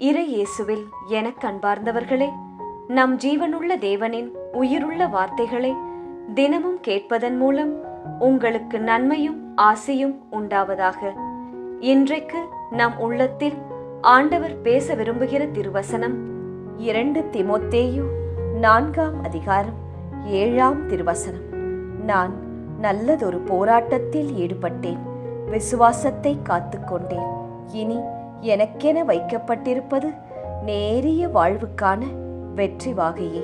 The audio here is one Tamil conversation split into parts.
இறை இயேசுவில் எனக் அன்பார்ந்தவர்களே நம் ஜீவனுள்ள தேவனின் உயிருள்ள வார்த்தைகளை தினமும் கேட்பதன் மூலம் உங்களுக்கு நன்மையும் ஆசையும் உண்டாவதாக. இன்றைக்கு நம் உள்ளத்தில் ஆண்டவர் பேச விரும்புகிற திருவசனம் இரண்டு திமோத்தேயு நான்காம் அதிகாரம் ஏழாம் திருவசனம். நான் நல்லதொரு போராட்டத்தில் ஈடுபட்டேன் விசுவாசத்தை காத்துக்கொண்டேன். இனி எனக்கென வைக்கப்பட்டிருப்பது நேரிய வாழ்வுக்கான வெற்றி வாகையே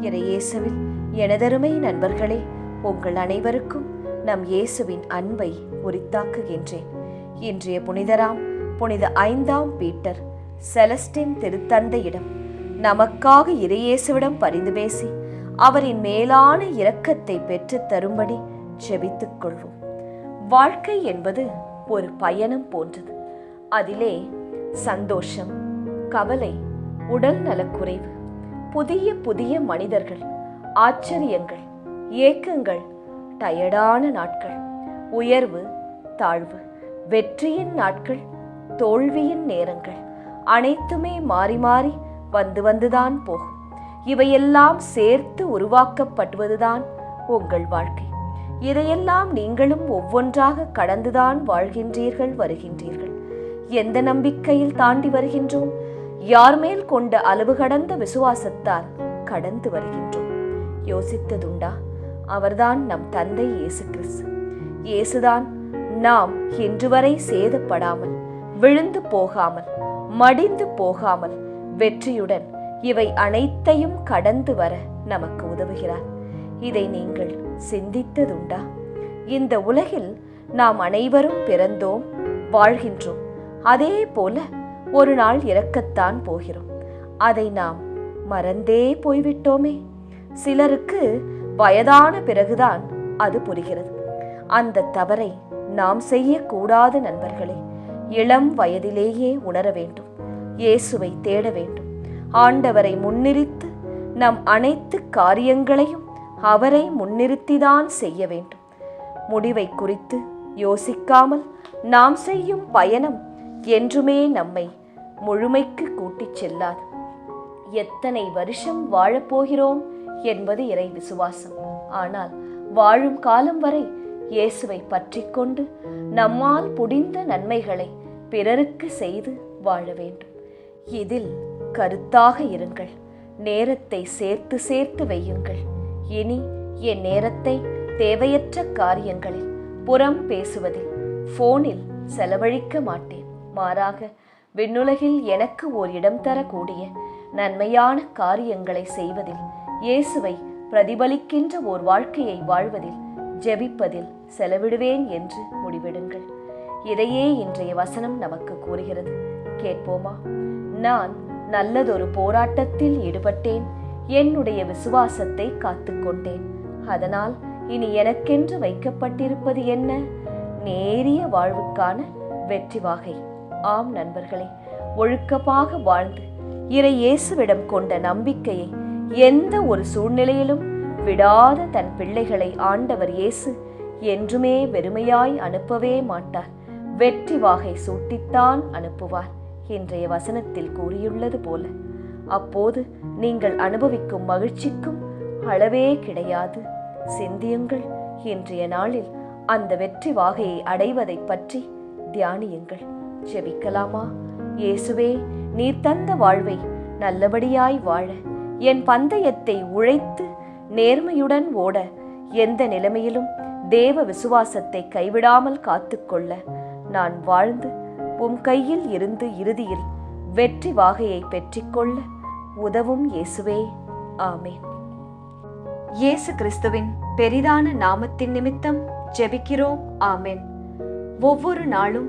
இறையேசுவில் எனதருமை நண்பர்களே உங்கள் அனைவருக்கும் நம் இயேசுவின் அன்பை உரித்தாக்குகின்றேன். இன்றைய புனிதராம் புனித ஐந்தாம் பீட்டர் செலஸ்டின் திருத்தந்தையிடம் நமக்காக இறையேசுவிடம் பரிந்து பேசி அவரின் மேலான இரக்கத்தை பெற்றுத் தரும்படி செபித்துக் கொள்வோம். வாழ்க்கை என்பது ஒரு பயணம் போன்றது. அதிலே சந்தோஷம் கவலை உடல் நலக்குறைவு புதிய புதிய மனிதர்கள் ஆச்சரியங்கள் ஏக்கங்கள் டயர்டான நாட்கள் உயர்வு தாழ்வு வெற்றியின் நாட்கள் தோல்வியின் நேரங்கள் அனைத்துமே மாறி மாறி வந்து வந்துதான் போகும். இவையெல்லாம் சேர்த்து உருவாக்கப்படுவதுதான் உங்கள் வாழ்க்கை. இதையெல்லாம் நீங்களும் ஒவ்வொன்றாக கடந்துதான் வாழ்கின்றீர்கள் வருகின்றீர்கள். எந்த நம்பிக்கையில் தாண்டி வருகின்றோம்? யார் மேல் கொண்ட அளவு கடந்த விசுவாசத்தால் கடந்து வருகின்றோம்? யோசித்ததுண்டா அவர்தான் நம் தந்தை இயேசு கிறிஸ்து. இயேசுதான் நாம் இன்று வரை சேதப்படாமல் விழுந்து போகாமல் மடிந்து போகாமல் வெற்றியுடன் இவை அனைத்தையும் கடந்து வர நமக்கு உதவுகிறார். இதை நீங்கள் சிந்தித்ததுண்டா? இந்த உலகில் நாம் அனைவரும் பிறந்தோம் வாழ்கின்றோம் அதே போல ஒரு நாள் இறக்கத்தான் போகிறோம். அதை நாம் மறந்தே போய்விட்டோமே. சிலருக்கு வயதான பிறகுதான் அது புரிகிறது. அந்த தவறை நாம் செய்யக்கூடாது நண்பர்களே. இளம் வயதிலேயே உணர வேண்டும். இயேசுவை தேட வேண்டும். ஆண்டவரை முன்னிறுத்து நம் அனைத்து காரியங்களையும் அவரை முன்னிறுத்திதான் செய்ய வேண்டும். முடிவை குறித்து யோசிக்காமல் நாம் செய்யும் பயணம் என்றுமே நம்மை முழுமைக்கு கூட்டிச் செல்லாது. எத்தனை வருஷம் வாழப்போகிறோம் என்பது இறை விசுவாசம். ஆனால் வாழும் காலம் வரை இயேசுவை பற்றி கொண்டு நம்மால் புடிந்த நன்மைகளை பிறருக்கு செய்து வாழ வேண்டும். இதில் கருத்தாக இருங்கள். நேரத்தை சேர்த்து சேர்த்து வையுங்கள். இனி என் நேரத்தை தேவையற்ற காரியங்களில் புறம் பேசுவதில் ஃபோனில் செலவழிக்க மாட்டேன். மாறாக விண்ணுலகில் எனக்கு ஓர் இடம் தரக்கூடிய நன்மையான காரியங்களை செய்வதில் இயேசுவை பிரதிபலிக்கின்ற ஓர் வாழ்க்கையை வாழ்வதில் ஜெபிப்பதில் செலவிடுவேன் என்று முடிவெடுங்கள். இதையே இன்றைய வசனம் நமக்கு கூறுகிறது. கேட்போமா? நான் நல்லதொரு போராட்டத்தில் ஈடுபட்டேன். என்னுடைய விசுவாசத்தை காத்துக்கொண்டேன் அதனால் இனி எனக்கென்று வைக்கப்பட்டிருப்பது என்ன? நேரிய வாழ்வுக்கான வெற்றி வாகை. ஆம் நண்பர்களே ஒழுக்கமாக வாழ்ந்து இறை இயேசுவிடம் கொண்ட நம்பிக்கையை எந்த ஒரு சூழ்நிலையிலும் விடாத தன் பிள்ளைகளை ஆண்டவர் இயேசு என்றுமே வெறுமையாய் அனுப்பவே மாட்டார். வெற்றி வாகை சூட்டித்தான் அனுப்புவார் இன்றைய வசனத்தில் கூறியுள்ளது போல. அப்போது நீங்கள் அனுபவிக்கும் மகிழ்ச்சிக்கும் அளவே கிடையாது. சிந்தியுங்கள் இன்றைய நாளில் அந்த வெற்றி வாகையை அடைவதைப் பற்றி தியானியுங்கள். ஜெபிக்கலாமா? இயேசுவே நீர் தந்த வாழ்வை நல்லபடியாய் வாழ. என் பந்தயத்தை உழைத்து நேர்மையுடன் ஓட. எந்த நிலைமையிலும் தேவ விசுவாசத்தை கைவிடாமல் காத்துக்கொள்ள. நான் வாழ்ந்து உம் கையில் இருந்து இறுதியில் வெற்றி வாகையை பெற்றிக்கொள்ள உதவும் இயேசுவே. ஆமேன். இயேசு கிறிஸ்துவின் பெரிதான நாமத்தின் நிமித்தம் ஜெபிக்கிறோம். ஆமேன். ஒவ்வொரு நாளும்